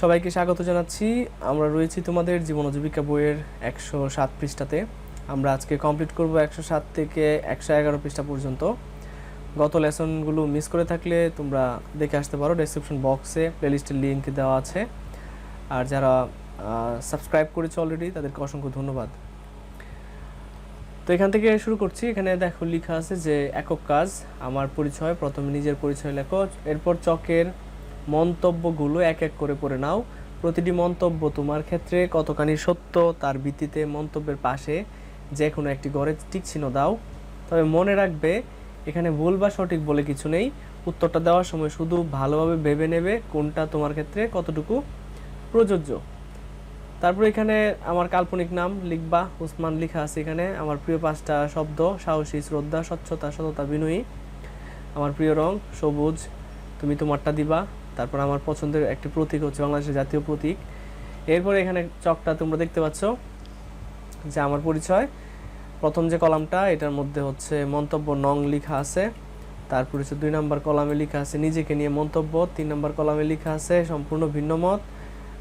সবাইকে স্বাগত জানাচ্ছি। আমরা রয়েছি তোমাদের জীবন জীবিকা বইয়ের একশো সাত পৃষ্ঠাতে। আমরা আজকে কমপ্লিট করব একশো সাত থেকে একশো এগারো পৃষ্ঠা পর্যন্ত। গত লেসনগুলো মিস করে থাকলে তোমরা দেখে আসতে পারো ডেসক্রিপশন বক্সে প্লেলিস্টের লিঙ্ক দেওয়া আছে। আর যারা সাবস্ক্রাইব করেছে অলরেডি তাদেরকে অসংখ্য ধন্যবাদ। তো এখান থেকে শুরু করছি। এখানে দেখো, লেখা আছে যে, একক কাজ, আমার পরিচয়, প্রথমে নিজের পরিচয় লেখো, এরপর চকের মন্তব্যগুলো এক এক করে পড়ে নাও। প্রতিটি মন্তব্য তোমার ক্ষেত্রে কতখানি সত্য তার ভিত্তিতে মন্তব্যের পাশে যে কোনো একটি গড়ে টিক চিহ্ন দাও। তবে মনে রাখবে, এখানে ভুল বা সঠিক বলে কিছু নেই। উত্তরটা দেওয়ার সময় শুধু ভালোভাবে ভেবে নেবে কোনটা তোমার ক্ষেত্রে কতটুকু প্রযোজ্য। তারপর এখানে আমার কাল্পনিক নাম লিখবা। উসমান লিখা আছে এখানে। আমার প্রিয় পাঁচটা শব্দ, সাহসী, শ্রদ্ধা, স্বচ্ছতা, সততা, বিনয়ী। আমার প্রিয় রং, সবুজ। তুমি তোমারটা দিবা। তারপর আমার পছন্দের একটি প্রতীক হচ্ছে বাংলাদেশের জাতীয় প্রতীক। এরপরে এখানে চকটা তোমরা দেখতে পাচ্ছ, যে আমার পরিচয়। প্রথম যে কলামটা, এটার মধ্যে হচ্ছে মন্তব্য নং লেখা আছে। তারপর হচ্ছে দুই নম্বর কলামে লেখা আছে, নিজেকে নিয়ে মন্তব্য। তিন নম্বর কলামে লেখা আছে, সম্পূর্ণ ভিন্ন মত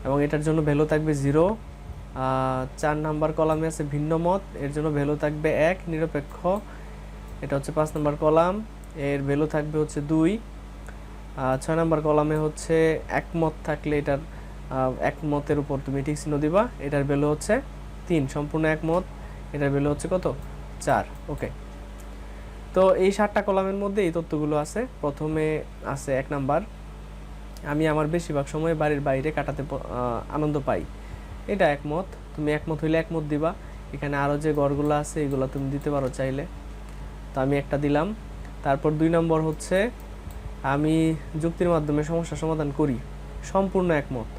এবং এটার জন্য ভ্যালু থাকবে জিরো। চার নাম্বার কলামে আছে ভিন্ন মত, এর জন্য ভ্যালু থাকবে এক, নিরপেক্ষ। এটা হচ্ছে পাঁচ নাম্বার কলাম, এর ভ্যালু থাকবে হচ্ছে দুই। ছয় নাম্বার কলামে হচ্ছে একমত থাকলে এটার একমতের উপর তুমি ঠিক চিহ্ন দিবা। এটার ভ্যালু হচ্ছে তিন, সম্পূর্ণ একমত। এটার ভ্যালু হচ্ছে কত? চার। ওকে তো এই সাতটা কলামের মধ্যে এই তথ্যগুলো আছে। প্রথমে আছে এক নাম্বার, আমি আমার বেশিরভাগ সময় বাড়ির বাইরে কাটাতে আনন্দ পাই। এটা একমত। তুমি একমত হইলে একমত দিবা। এখানে আরও যে গড়গুলো আছে, এগুলো তুমি দিতে পারো চাইলে। তো আমি একটা দিলাম। তারপর দুই নম্বর হচ্ছে আমি যুক্তির মাধ্যমে সমস্যা সমাধান করি, সম্পূর্ণ একমত।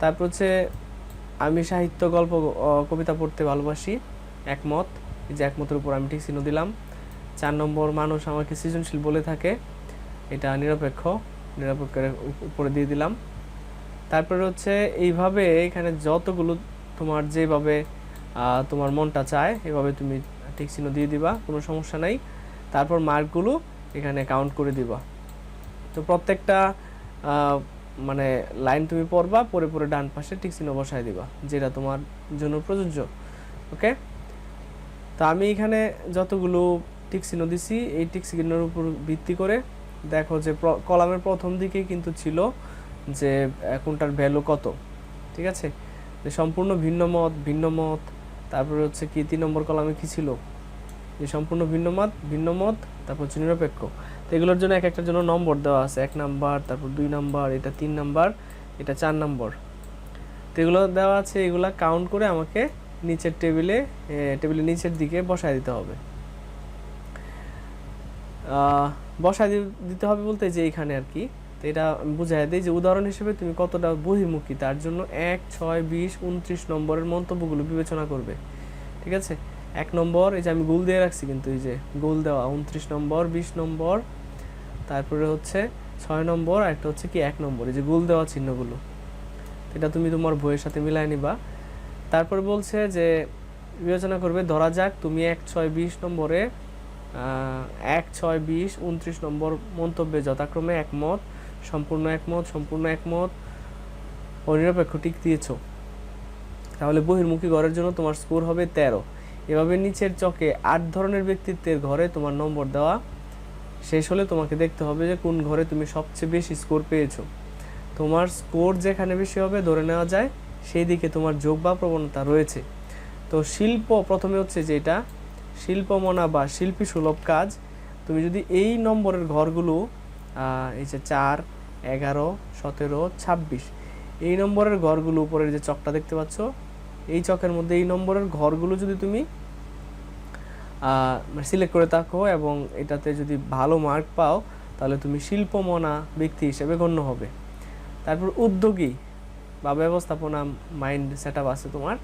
তারপর হচ্ছে, আমি সাহিত্য, গল্প কবিতা পড়তে ভালোবাসি, একমত। যে একমতের উপর আমি ঠিক চিহ্ন দিলাম। চার নম্বর, মানুষ আমাকে সৃজনশীল বলে থাকে। এটা নিরপেক্ষ, নিরপেক্ষের উপরে দিয়ে দিলাম। তারপরে হচ্ছে, এইভাবে এখানে যতগুলো তোমার যেভাবে তোমার মনটা চায়, এভাবে তুমি ঠিক চিহ্ন দিয়ে দিবা, কোনো সমস্যা নাই। তারপর মার্কগুলো এখানে কাউন্ট করে দিবা। তো প্রত্যেকটা মানে লাইন তুমি পড়বা পরে পরে ডান পাশে টিক চিহ্ন বসায় দিবা, যেটা তোমার জন্য প্রযোজ্য, ওকে? তো আমি এখানে যতগুলো টিক চিহ্ন দিছি, এই টিক চিহ্নের উপর ভিত্তি করে দেখো যে কলামের প্রথম দিকে কিন্তু ছিল যে কোনটার ভ্যালু কত, ঠিক আছে? যে সম্পূর্ণ ভিন্ন মত ভিন্ন মত, তারপরে হচ্ছে কি, তিন নম্বর কলামে কি ছিল? যে সম্পূর্ণ ভিন্ন মত ভিন্ন মত, তারপর হচ্ছে নিরপেক্ষ। তো এগুলোর জন্য এক একটার জন্য নম্বর দেওয়া আছে। এক নাম্বার, তারপর দুই নাম্বার, এটা তিন নাম্বার, এটা চার নাম্বার। তো এগুলো দেওয়া আছে, এগুলো কাউন্ট করে আমাকে নিচের টেবিলে টেবিলের নিচের দিকে বসায় দিতে হবে। বসায় দিতে হবে বলতে যে এইখানে আর কি। তো এটা বুঝাই দিই যে উদাহরণ হিসেবে তুমি কতটা বহির্মুখী, তার জন্য এক, ছয়, বিশ, উনত্রিশ নম্বরের মন্তব্যগুলো বিবেচনা করবে। ঠিক আছে? এক নম্বর, এই যে আমি গোল দিয়ে রাখছি কিন্তু এই যে গোল দেওয়া, উনত্রিশ নম্বর, বিশ নম্বর তারপরে হচ্ছে ছয় নম্বর আর একটা হচ্ছে কি এক নম্বর, এই যে গোল দেওয়া চিহ্নগুলো। এটা তুমি তোমার বইয়ের সাথে মিলাই নিবা। তারপর বলছে যে, বিবেচনা করবে, ধরা যাক তুমি এক ছয় বিশ নম্বরে এক ছয় বিশ উনত্রিশ নম্বর মন্তব্যে যথাক্রমে একমত, সম্পূর্ণ একমত সম্পূর্ণ একমত ও নিরপেক্ষ টিক দিয়েছ। তাহলে বহির্মুখী ঘরের জন্য তোমার স্কোর হবে তেরো। এভাবে নিচের চকে আট ধরনের ব্যক্তিত্বের ঘরে তোমার নম্বর দেওয়া শেষ হলে তোমাকে দেখতে হবে যে কোন ঘরে তুমি সবচেয়ে বেশি স্কোর পেয়েছ। তোমার স্কোর যেখানে বেশি হবে ধরে নেওয়া যায় সেই দিকে তোমার যোগ বা প্রবণতা রয়েছে। তো শিল্প প্রথমে হচ্ছে যেটা শিল্পমনা বা শিল্পী সুলভ কাজ। তুমি যদি এই নম্বরের ঘরগুলো এই যে চার, এগারো, সতেরো, ছাব্বিশ, এই নম্বরের ঘরগুলো উপরের যে চকটা দেখতে পাচ্ছ, এই চকের মধ্যে এই নম্বরের ঘরগুলো যদি তুমি সিলেক্ট করে থাকো এবং এটাতে যদি ভালো মার্ক পাও, তাহলে তুমি শিল্পমনা ব্যক্তি হিসেবে গণ্য হবে। তারপর উদ্যোগী বা ব্যবস্থাপনা মাইন্ড সেট আছে তোমার।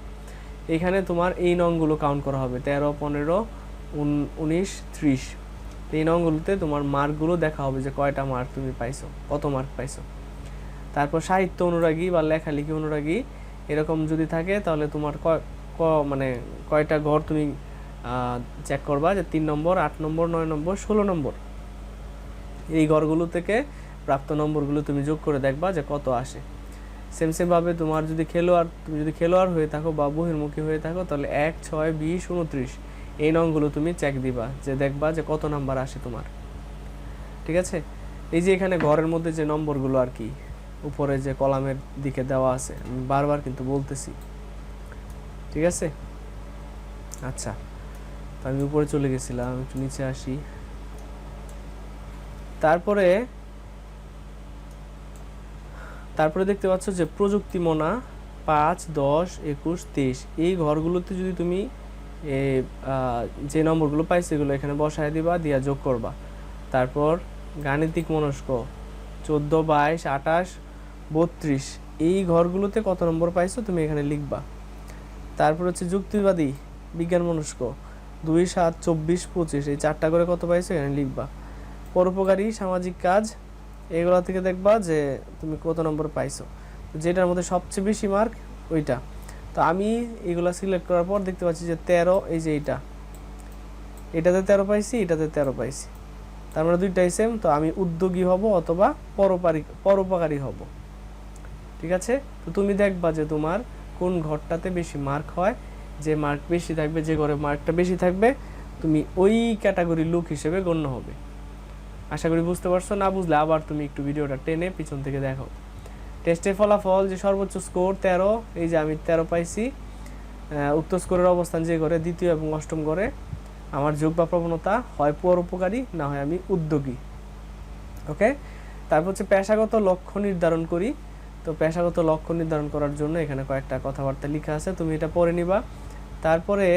এখানে তোমার এই নংগুলো কাউন্ট করা হবে, তেরো, পনেরো উনিশ, ত্রিশ। এই নংগুলোতে তোমার মার্কগুলো দেখা হবে যে কয়টা মার্ক তুমি পাইছো, কত মার্ক পাইছো। তারপর সাহিত্য অনুরাগী বা লেখালেখি অনুরাগী, এরকম যদি থাকে তাহলে তোমার ক- মানে কয়টা ঘর তুমি চেক করবা যে তিন নম্বর, আট নম্বর, নয় নম্বর, ষোলো নম্বর। এই ঘরগুলো থেকে প্রাপ্ত নম্বরগুলো তুমি যোগ করে দেখবা যে কত আসে। সেম সেমভাবে তোমার যদি খেলোয়াড়, তুমি যদি খেলোয়াড় হয়ে থাকো বা বহির্মুখী হয়ে থাকো, তাহলে এক, ছয়, বিশ, উনত্রিশ, এই নংগুলো তুমি চেক দিবা যে দেখবা যে কত নাম্বার আসে তোমার। ঠিক আছে? এই যে এখানে ঘরের মধ্যে যে নম্বরগুলো আর কি, উপরে যে কলামের দিকে দেওয়া আছে, আমি বারবার কিন্তু বলতেছি। ঠিক আছে? আচ্ছা। তো আমি উপরে চলে গেছিলাম, একটু নিচে আসি। তারপরে তারপরে দেখতে পাচ্ছ যে প্রযুক্তি মোনা পাঁচ, দশ, একুশ, তেইশ। এই ঘরগুলোতে যদি তুমি যে নম্বরগুলো পাইছো এগুলো এখানে বসায় দিবা, দিয়া যোগ করবা। তারপর গাণিতিক মনস্ক, চোদ্দ, বাইশ, আঠাশ, বত্রিশ। এই ঘরগুলোতে কত নম্বর পাইছো তুমি এখানে লিখবা। তারপর হচ্ছে যুক্তিবাদী, বিজ্ঞান মনস্ক। দুই সাত চব্বিশ পঁচিশ, এই চারটা করে কত পাইছো এখানে লিখবা। পরোপকারী, সামাজিক কাজ, এগুলো থেকে দেখবা যে তুমি কত নম্বর পাইছো। যেটার মধ্যে সবচেয়ে বেশি মার্ক ওইটা। তো আমি এগুলো সিলেক্ট করার পর দেখতে পাচ্ছি যে তেরো, এই যে এইটা। এটাতে তেরো পাইছি, এটাতে তেরো পাইছি। তার মানে দুইটাই সেম তো আমি উদ্যোগী হব অথবা পরোপারি, পরোপকারী হব। ঠিক আছে? তো তুমি দেখবা যে তোমার কোন ঘরটাতে বেশি মার্ক হয় যে মার্ক বেশি থাকবে, যে ঘরে মার্কটা বেশি থাকবে, তুমি ওই ক্যাটাগরির লোক হিসেবে গণ্য হবে। আশা করি বুঝতে পারছ, না বুঝলে আবার তুমি একটু ভিডিওটা টেনে পিছন থেকে দেখো টেস্টের ফলাফল, যে সর্বোচ্চ স্কোর তেরো, এই যে আমি তেরো পাইছি উক্ত স্কোরের অবস্থান যে ঘরে দ্বিতীয় এবং অষ্টম ঘরে, আমার যোগ বা প্রবণতা হয় পরোপকারী না হয় আমি উদ্যোগী। ওকে তারপর হচ্ছে পেশাগত লক্ষ্য নির্ধারণ করি। তো পেশাগত লক্ষ্য নির্ধারণ করার জন্য এখানে কয়েকটা কথাবার্তা লেখা আছে, তুমি এটা পড়ে নিবা। তারপরে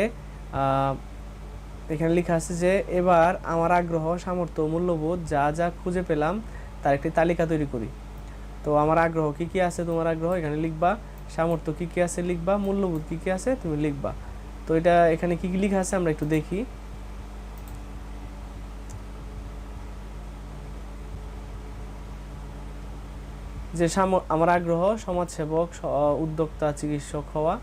এখানে লেখা আছে যে, এবার আমার আগ্রহ, সামর্থ্য মূল্যবোধ যা যা খুঁজে পেলাম, তার একটি তালিকা তৈরি করি। তো আমার আগ্রহ কি কি আছে তোমার আগ্রহ? এখানে লিখবা। সামর্থ্য কি কি আছে লিখবা? মূল্যবোধ কি কি আছে? তুমি লিখবা। তো এটা এখানে কি কি লেখা আছে আমরা একটু দেখি। যে আমার আগ্রহ, সমাজসেবক উদ্যোক্তা, চিকিৎসক হওয়া,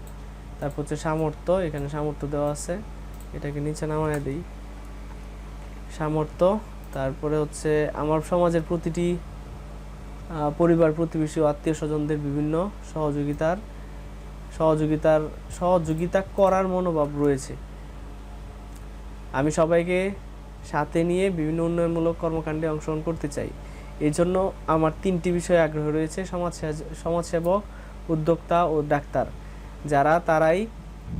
তারপর হচ্ছে সামর্থ্য, এখানে সামর্থ্য দেওয়া আছে, এটাকে নিচে নামায় দিই। সামর্থ্য, তারপরে হচ্ছে আমার সমাজের প্রতিটি পরিবার, প্রতিবেশী ও আত্মীয় স্বজনদের বিভিন্ন সহযোগিতার সহযোগিতার, সহযোগিতা করার মনোভাব রয়েছে। আমি সবাইকে সাথে নিয়ে বিভিন্ন উন্নয়নমূলক কর্মকাণ্ডে অংশগ্রহণ করতে চাই। এই জন্য আমার তিনটি বিষয়ে আগ্রহ রয়েছে, সমাজ সমাজসেবক, উদ্যোক্তা ও ডাক্তার, যারা তারাই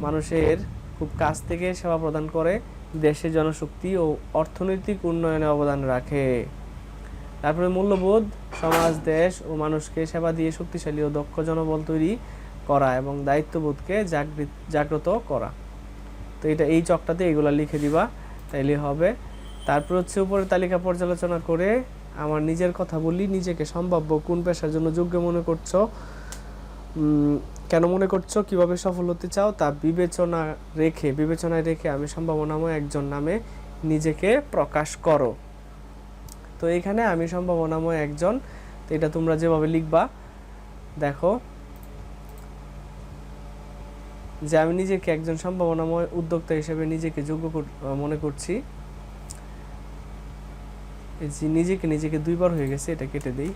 মানুষের খুব কাছ থেকে সেবা প্রদান করে দেশের জনশক্তি ও অর্থনৈতিক উন্নয়নে অবদান রাখে। তারপরে মূল্যবোধ, সমাজ, দেশ ও মানুষকে সেবা দিয়ে শক্তিশালী ও দক্ষ জনবল তৈরি করা এবং দায়িত্ববোধকে জাগৃত, জাগ্রত করা। তো এটা এই চকটাতে এগুলা লিখে দিবা, তাইলে হবে। তারপর হচ্ছে উপরের তালিকা পর্যালোচনা করে আমার নিজের কথা বলি নিজেকে সম্ভাব্য কোন পেশার জন্য যোগ্য মনে করছ? কেন মনে করছ? কীভাবে সফল হতে চাও? তা বিবেচনা রেখে, বিবেচনায় রেখে আমি সম্ভাবনাময় একজন নামে নিজেকে প্রকাশ করো। তো এখানে আমি সম্ভাবনাময় একজন, তো এটা তোমরা যেভাবে লিখবা, দেখো। যে আমি নিজেকে একজন সম্ভাবনাময় উদ্যোক্তা হিসেবে নিজেকে যোগ্য মনে করছি। যে নিজেকে নিজেকে দুইবার হয়ে গেছে, এটা কেটে দেই।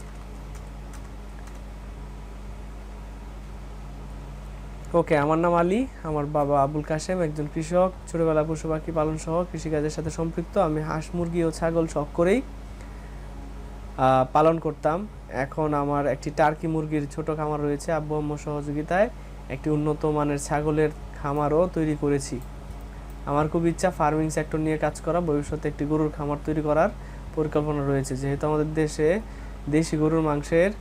ওকে, আমার নাম আলী, আমার বাবা আবুল কাশেম, একজন কৃষক, ছোটবেলা পশু পাখি পালন সহ কৃষিকাজের সাথে সম্পৃক্ত। আমি হাঁস, মুরগি ও ছাগল শখ করেই পালন করতাম। এখন আমার একটি টার্কি মুরগির ছোট খামার রয়েছে আব্বু আম্মু সহযোগিতায়। একটি উন্নত মানের ছাগলের খামারও তৈরি করেছি। আমার খুব ইচ্ছা ফার্মিং সেক্টর নিয়ে কাজ করা, ভবিষ্যতে একটি গরুর খামার তৈরি করার। পরিকল্পনা রয়েছে, যেহেতু আমাদের দেশে দেশি গরুর মাংসের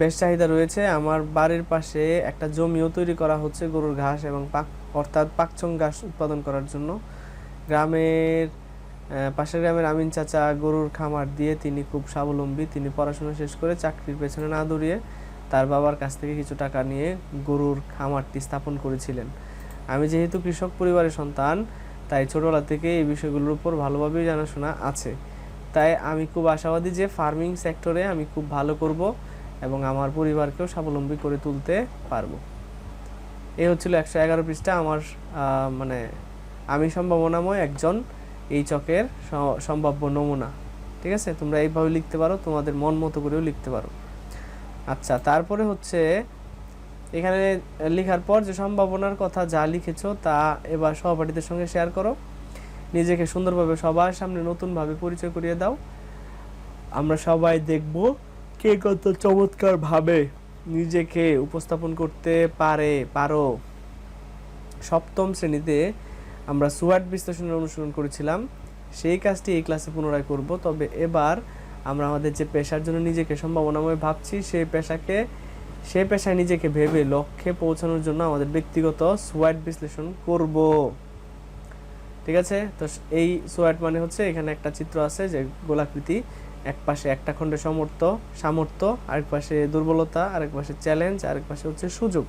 বেশ চাহিদা রয়েছে। আমার বাড়ির পাশে একটা জমিও তৈরি করা হচ্ছে গরুর ঘাস এবং পাক, অর্থাৎ পাকচং ঘাস উৎপাদন করার জন্য। গ্রামের পাশের গ্রামের আমিন চাচা গরুর খামার দিয়ে তিনি খুব স্বাবলম্বী। তিনি পড়াশোনা শেষ করে চাকরির পেছনে না দৌড়িয়ে তার বাবার কাছ থেকে কিছু টাকা নিয়ে গরুর খামারটি স্থাপন করেছিলেন। আমি যেহেতু কৃষক পরিবারের সন্তান তাই ছোটবেলা থেকে এই বিষয়গুলোর উপর ভালোভাবেই জানাশোনা আছে। তাই আমি খুব আশাবাদী যে ফার্মিং সেক্টরে আমি খুব ভালো করব এবং আমার পরিবারকেও স্বাবলম্বী করে তুলতে পারব। এই হচ্ছিল একশো এগারো পৃষ্ঠা। আমার মানে আমি সম্ভাবনাময় একজন এই চকের সম্ভাব্য নমুনা। ঠিক আছে? তোমরা এইভাবে লিখতে পারো, তোমাদের মন মতো করেও লিখতে পারো। আচ্ছা তারপরে হচ্ছে এখানে লেখার পর যে সম্ভাবনার কথা যা লিখেছো তা এবার সহপাঠীদের সঙ্গে শেয়ার করো। নিজেকে সুন্দরভাবে সবার সামনে নতুনভাবে পরিচয় করিয়ে দাও। আমরা সবাই দেখব কে কত চমৎকার ভাবে নিজেকে উপস্থাপন করতে পারে, পারো। সপ্তম শ্রেণীতে আমরা সুয়াট বিশ্লেষণের অনুসরণ করেছিলাম। সেই কাজটি এই ক্লাসে পুনরায় করব। তবে এবার আমরা আমাদের যে পেশার জন্য নিজেকে সম্ভাবনাময় ভাবছি, সেই পেশাকে সেই পেশায় নিজেকে ভেবে লক্ষ্যে পৌঁছানোর জন্য আমাদের ব্যক্তিগত সোয়াট বিশ্লেষণ করব। ঠিক আছে? তো এই সোয়াট মানে হচ্ছে এখানে একটা চিত্র আছে যে গোলাকৃতি, এক পাশে একটা খণ্ডে সমর্থ, সামর্থ্য, আরেক পাশে দুর্বলতা, আরেক পাশে চ্যালেঞ্জ আরেক পাশে হচ্ছে সুযোগ।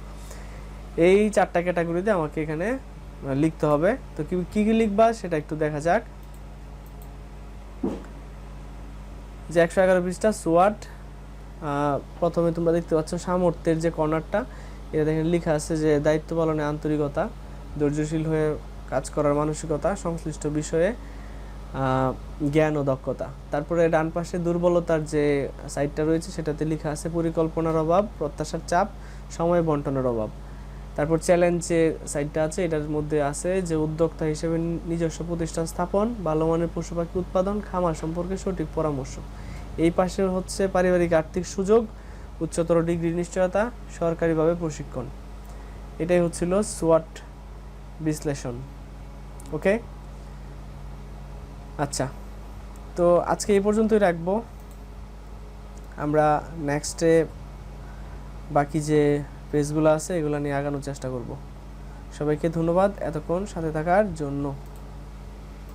এই চারটা ক্যাটাগরিতে আমাকে এখানে লিখতে হবে। তো কি কি লিখবা সেটা একটু দেখা যাক। যে একশো এগারো পৃষ্ঠা সোয়াট প্রথমে তোমরা দেখতে পাচ্ছ সামর্থ্যের যে কর্নারটা, এটা দেখেন লেখা আছে যে দায়িত্ব পালনে আন্তরিকতা, ধৈর্যশীল হয়ে কাজ করার মানসিকতা, সংশ্লিষ্ট বিষয়ে জ্ঞান ও দক্ষতা। তারপরে ডান পাশে দুর্বলতার যে সাইডটা রয়েছে, সেটাতে লেখা আছে পরিকল্পনার অভাব, প্রত্যাশার চাপ, সময় বন্টনের অভাব। তারপর চ্যালেঞ্জ যে সাইডটা আছে, এটার মধ্যে আছে যে উদ্যোক্তা হিসেবে নিজস্ব প্রতিষ্ঠান স্থাপন, ভালো মানের পশু পাখি উৎপাদন, খামার সম্পর্কে সঠিক পরামর্শ। এই পাশে হচ্ছে পারিবারিক আর্থিক সুযোগ, উচ্চতর ডিগ্রি নিশ্চয়তা, সরকারিভাবে প্রশিক্ষণ। এটাই হচ্ছিল সোয়াট বিশ্লেষণ। ওকে? আচ্ছা। তো আজকে এই পর্যন্তই রাখব। আমরা নেক্সটে বাকি যে পেজগুলো আছে, এগুলো নিয়ে আগানোর চেষ্টা করব। সবাইকে ধন্যবাদ এতক্ষণ সাথে থাকার জন্য।